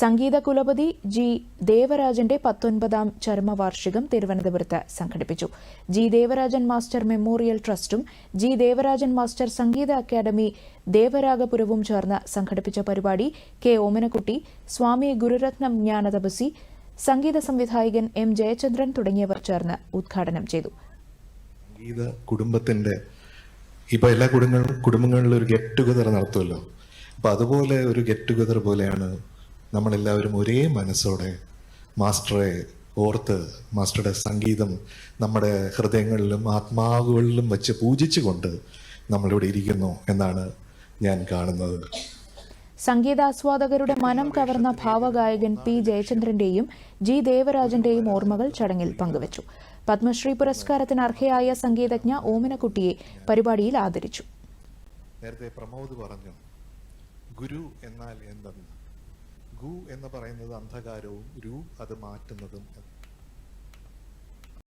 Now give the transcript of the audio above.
സംഗീത കുലപതി G ദേവരാജന്റെ പത്തൊൻപതാം ചരമവാർഷികം തിരുവനന്തപുരത്ത് സംഘടിപ്പിച്ചു. ജി ദേവരാജൻ മാസ്റ്റർ മെമ്മോറിയൽ ട്രസ്റ്റും ജി ദേവരാജൻ മാസ്റ്റർ സംഗീത അക്കാദമി ദേവരാഗപുരവും ചേർന്ന് സംഘടിപ്പിച്ച പരിപാടി കെ ഓമനക്കുട്ടി സ്വാമി ഗുരുരത്നം ജ്ഞാനതപസി സംഗീത സംവിധായകൻ എം ജയചന്ദ്രൻ തുടങ്ങിയവർ ചേർന്ന് ഉദ്ഘാടനം ചെയ്തു. കുടുംബത്തിന്റെ ഇപ്പൊ എല്ലാ കുടുംബങ്ങളും കുടുംബങ്ങളിലും ഒരു ഗെറ്റ് ടുഗദർ നടത്തുമല്ലോ അപ്പൊ അതുപോലെ ഒരു ഗെറ്റ് ടുഗദർ പോലെയാണ് നമ്മളെല്ലാവരും ഒരേ മനസ്സോടെ മാസ്റ്ററെ ഓർത്ത് മാസ്റ്ററുടെ സംഗീതം നമ്മുടെ ഹൃദയങ്ങളിലും ആത്മാവുകളിലും വെച്ച് പൂജിച്ചുകൊണ്ട് നമ്മളിവിടെ ഇരിക്കുന്നു എന്നാണ് ഞാൻ കാണുന്നത്. സംഗീതാസ്വാദകരുടെ മനം കവർന്ന ഭാവഗായകൻ പി. ജയചന്ദ്രന്റെയും ജി. ദേവരാജന്റെയും ഓർമ്മകൾ ചടങ്ങിൽ പങ്കുവച്ചു. പത്മശ്രീ പുരസ്കാരത്തിന് അർഹയായ സംഗീതജ്ഞ ഓമനക്കുട്ടിയെ പരിപാടിയിൽ ആദരിച്ചു. നേരത്തെ പ്രമോദ് പറഞ്ഞു ഗുരു എന്നാൽ എന്തെന്ന്? ഗു എന്ന് പറയുന്നത് അന്ധകാരവും രു അത് മാറ്റുന്നതും